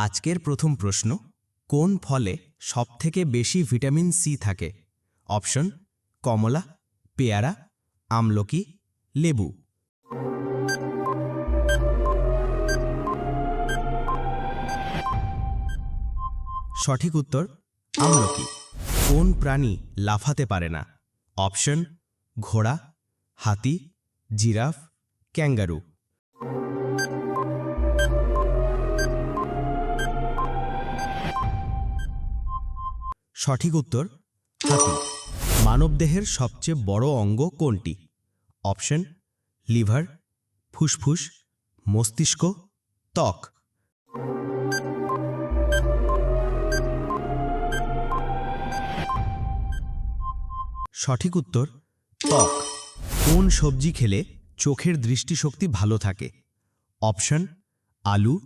আজকের প্রথম প্রশ্ন, কোন ফলে সবথেকে বেশি ভিটামিন সি থাকে? অপশন, কমলা, পেয়ারা, আমলকি, লেবু। সঠিক উত্তর, আমলকি। কোন প্রাণী লাফাতে পারে না? অপশন, ঘোড়া, হাতি, জিরাফ, ক্যাঙ্গারু। সঠিক উত্তর হাতি মানবদেহের সবচেয়ে বড় অঙ্গ কোনটি? অপশন, লিভার, ফুসফুস, মস্তিষ্ক, ত্বক। সঠিক উত্তর, ত্বক। কোন সবজি খেলে চোখের দৃষ্টিশক্তি ভালো থাকে? অপশন, আলু,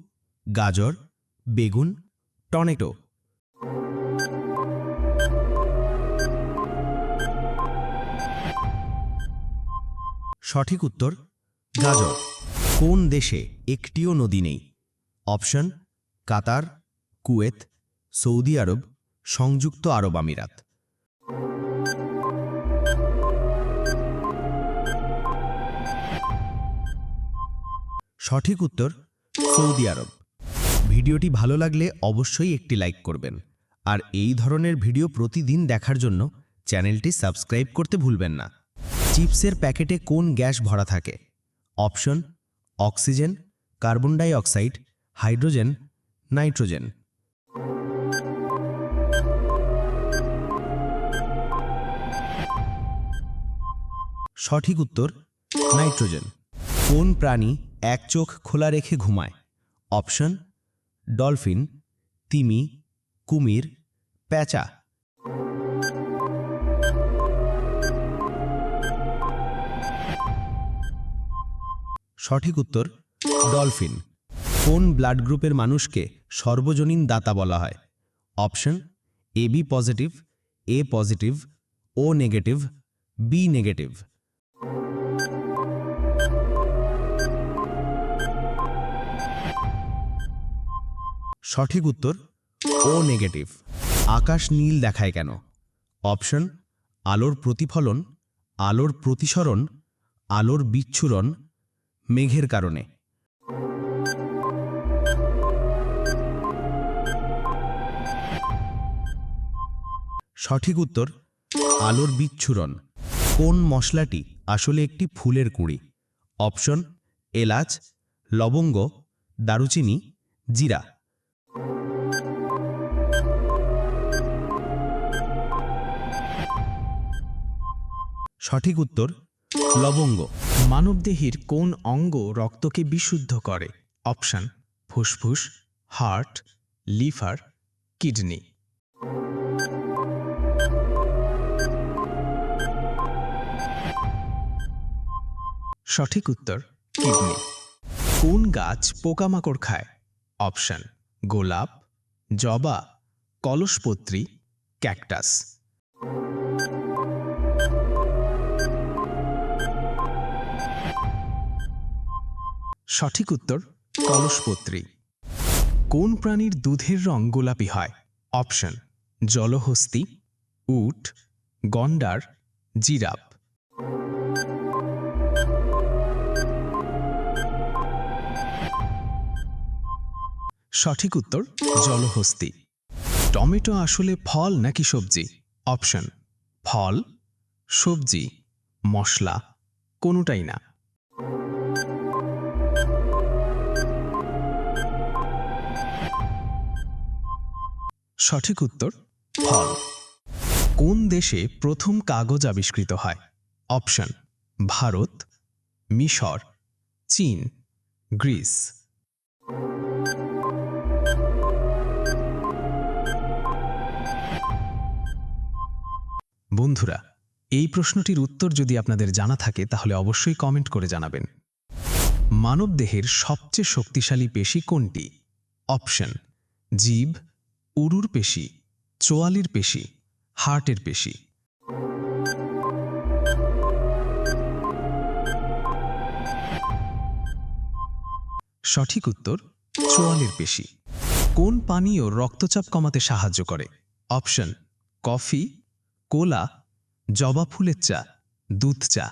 গাজর, বেগুন, টমেটো। সঠিক উত্তর, গাজর। কোন দেশে একটিও নদী নেই? Option, Qatar, Kuwait, Saudi Arab, সংযুক্ত আরব আমিরাত। সঠিক উত্তর, সৌদি আরব। ভিডিওটি ভালো লাগলে অবশ্যই একটি লাইক করবেন। আর এই ধরনের ভিডিও প্রতিদিন দেখার জন্য চ্যানেলটি সাবস্ক্রাইব করতে ভুলবেন না। চিপসের প্যাকেটে কোন গ্যাস ভরা থাকে? Option, oxygen, carbon dioxide hydrogen, nitrogen. সঠিক উত্তর, নাইট্রোজেন। কোন প্রাণী এক চোখ খোলা রেখে ঘুমায়? অপশন, ডলফিন, তিমি, কুমির, প্যাঁচা। সঠিক উত্তর, ডলফিন। কোন ব্লাড গ্রুপের মানুষকে সর্বজনীন দাতা বলা হয়? Option, A B positive, A positive, O negative, B negative. সঠিক উত্তর, ও নেগেটিভ। আকাশ নীল দেখায় কেন? অপশন, আলোর প্রতিফলন, আলোর প্রতিসরণ, আলোর বিচ্ছুরণ মেঘের কারণে। সঠিক উত্তর, আলোর বিচ্ছুরণ। কোন মশলাটি আসলে একটি ফুলের কুঁড়ি? অপশন, এলাচ, লবঙ্গ, দারুচিনি, জিরা। সঠিক উত্তর লবঙ্গ। মানবদেহের কোন অঙ্গ রক্তকে বিশুদ্ধ করে? অপশন, ফুসফুস, হার্ট, লিভার, কিডনি। সঠিক উত্তর, কিডনি। কোন গাছ পোকামাকড় খায়? অপশন, গোলাপ, জবা, কলসপত্রী, ক্যাকটাস। সঠিক উত্তর, কলসপত্রী। কোন প্রাণীর দুধের রং গোলাপি হয়? অপশন, জলহস্তি, উট, গন্ডার জিরাপ সঠিক উত্তর, জলহস্তি। টমেটো আসলে ফল নাকি সবজি? অপশন, ফল, সবজি, মশলা, কোনোটাই না। সঠিক উত্তর, ফল। কোন দেশে প্রথম কাগজ আবিষ্কৃত হয়? অপশন, ভারত, মিশর, চীন, গ্রিস। বন্ধুরা, এই প্রশ্নটির উত্তর যদি আপনাদের জানা থাকে, তাহলে অবশ্যই কমেন্ট করে জানাবেন। মানবদেহের সবচেয়ে শক্তিশালী পেশি কোনটি? অপশন, জীব উরুর পেশি, চোয়ালির পেশি, হার্টের পেশি। সঠিক উত্তর, চোয়ালের পেশি। কোন পানীয় রক্তচাপ কমাতে সাহায্য করে? অপশন, কফি, কোলা, জবা ফুলের চা, দুধ চা।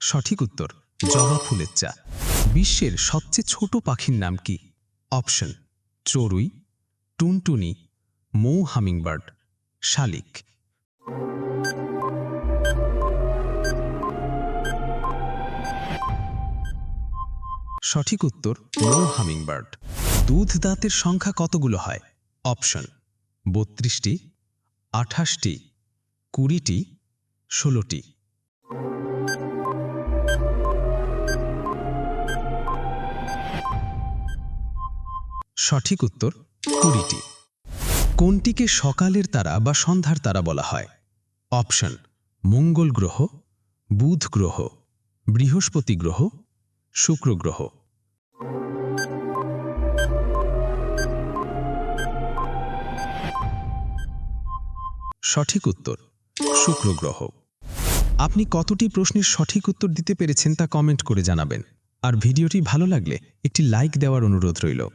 সঠিক উত্তর জবা ফুলের চা। বিশ্বের সবচেয়ে ছোট পাখির নাম কি? অপশন, চড়ুই, টুনটুনি, মৌ হামিংবার্ড, শালিক। সঠিক উত্তর, মৌ হামিংবার্ড। দুধ দাঁতের সংখ্যা কতগুলো হয়? অপশন, বত্রিশটি, আঠাশটি, কুড়িটি, ষোলোটি। সঠিক উত্তর কুড়িটি। কোনটিকে সকালের তারা বা সন্ধ্যার তারা বলা হয়? অপশন, মঙ্গল গ্রহ, বুধ গ্রহ, বৃহস্পতি গ্রহ, শুক্র গ্রহ। সঠিক উত্তর, শুক্র গ্রহ। আপনি কতটি প্রশ্নের সঠিক উত্তর দিতে পেরেছেন তা কমেন্ট করে জানাবেন। আর ভিডিওটি ভালো লাগলে একটি লাইক দেওয়ার অনুরোধ রইল।